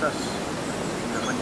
だし、中に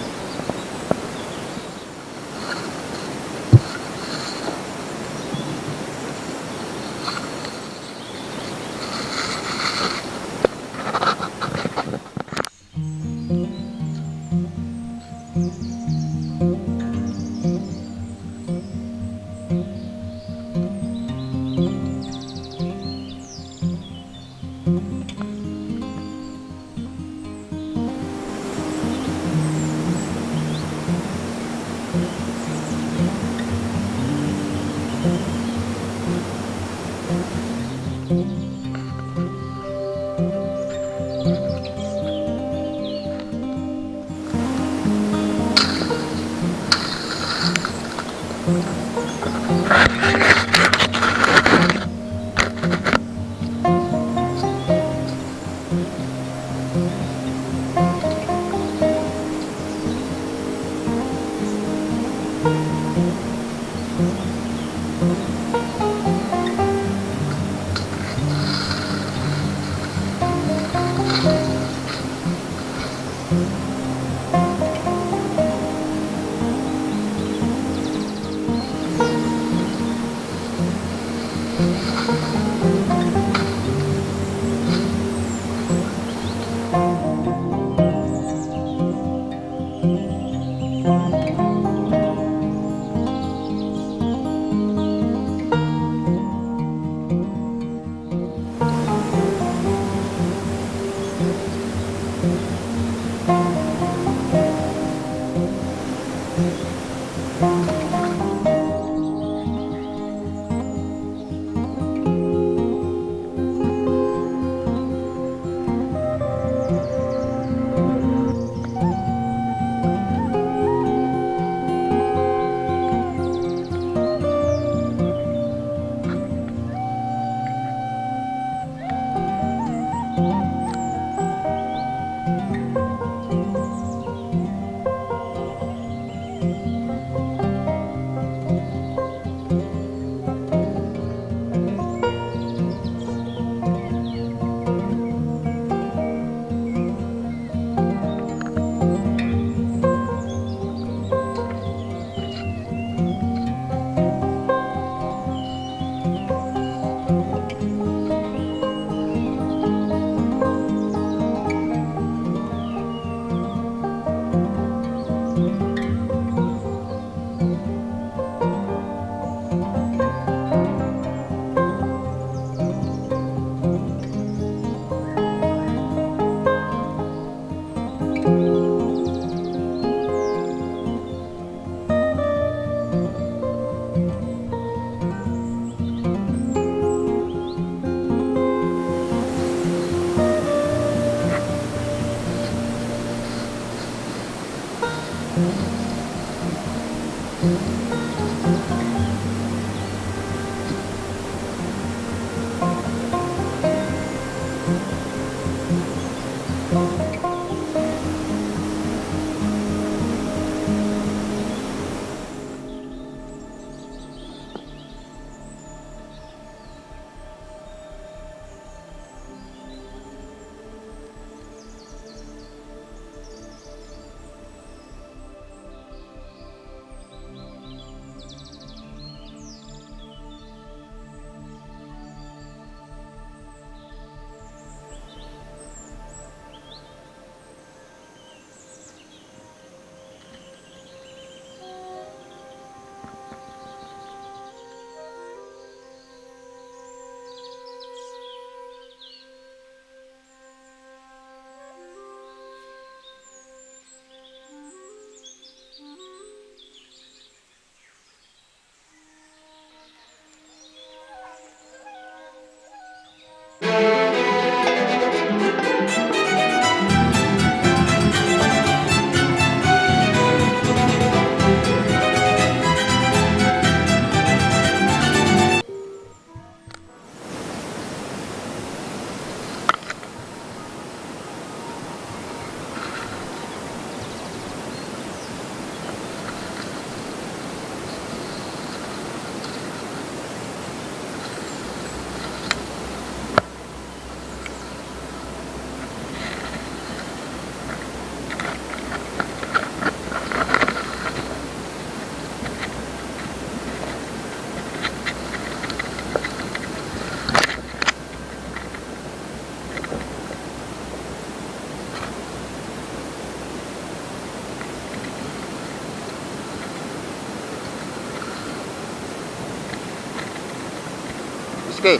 Buski.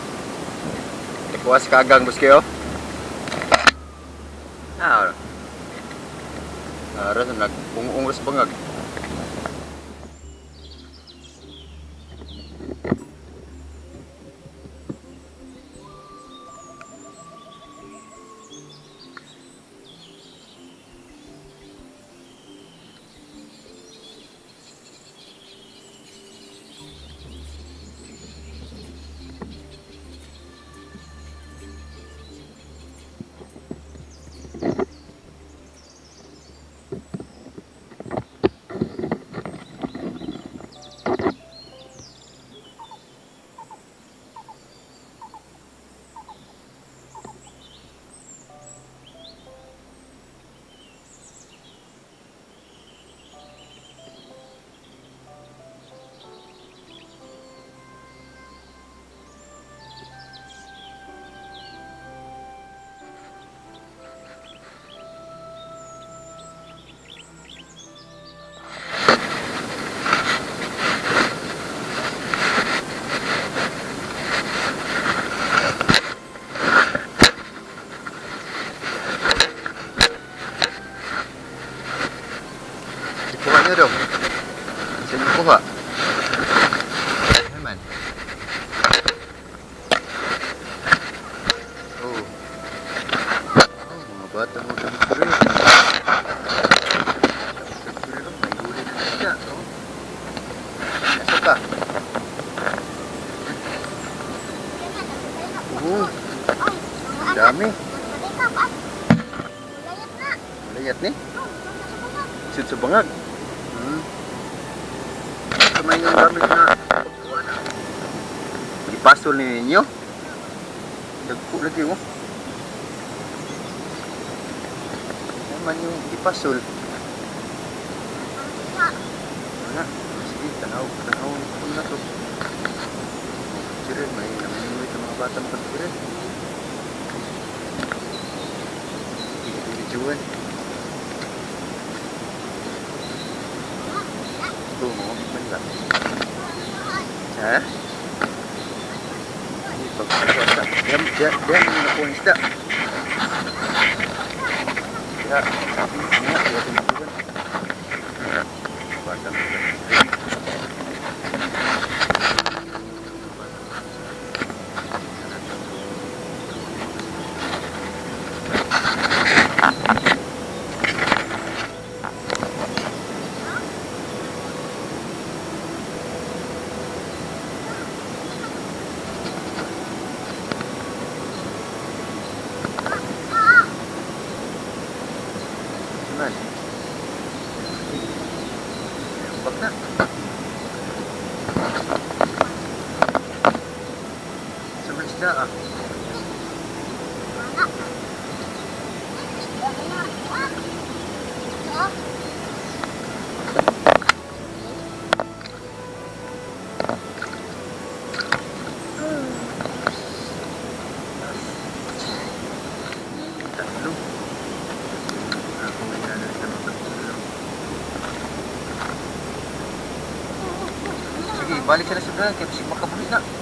Ikuas kagang buski oh. Ah. Aras nag ungungos bangag. Dami. Malayat ni. Sud sa bangag. Hmm. Kamay yung gamit na na. Ipasol ni ninyo. Dagpo lagi mo. Naman yung ipasol. Wala. Sige, tanaw. Tanaw. Kung na to. Sire, may namin yung mga batang dulu kan tu mau pun tak ha ini bagus lah. dia dia nak pun balik ka na sa dagat. Kasi makabuli na.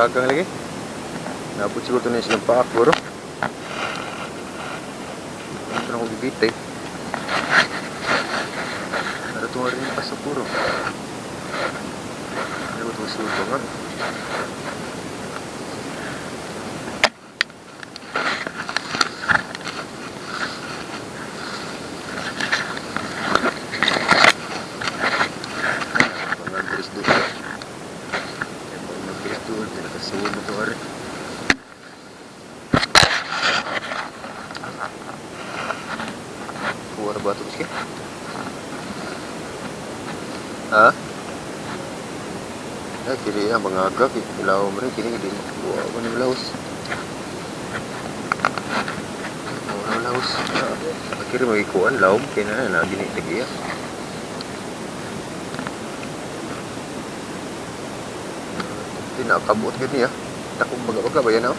kagang lagi. Nabot siguro ito na yung silang paak, bro. Ito na akong bibitay. tersebut untuk hari keluar batu sikit. Ha? Ya, kiri lah, yang mengagak di laut mereka kiri di buah apa ni belaus? Buah belaus? Ha. Akhirnya mengikutkan laum kena kan? nak gini lagi ya. Hindi nakakabuot gini ya. Takong baga-baga ba yan, oh?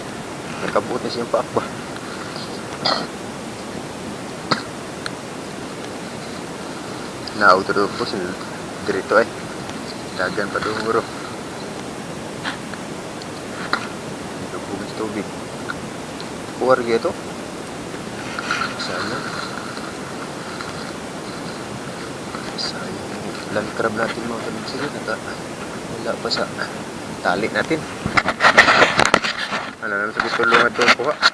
Nakabuot na siyang paak ba? Na-auto po sin dirito eh. Dagan pa doon bro. Lubugin sa tubig. Kuwar gitu. Sana. Sayang. Land crab natin mga tanong sila. Naka, wala pa sa tali natin. Ano naman sa gusto lungan ito po ka?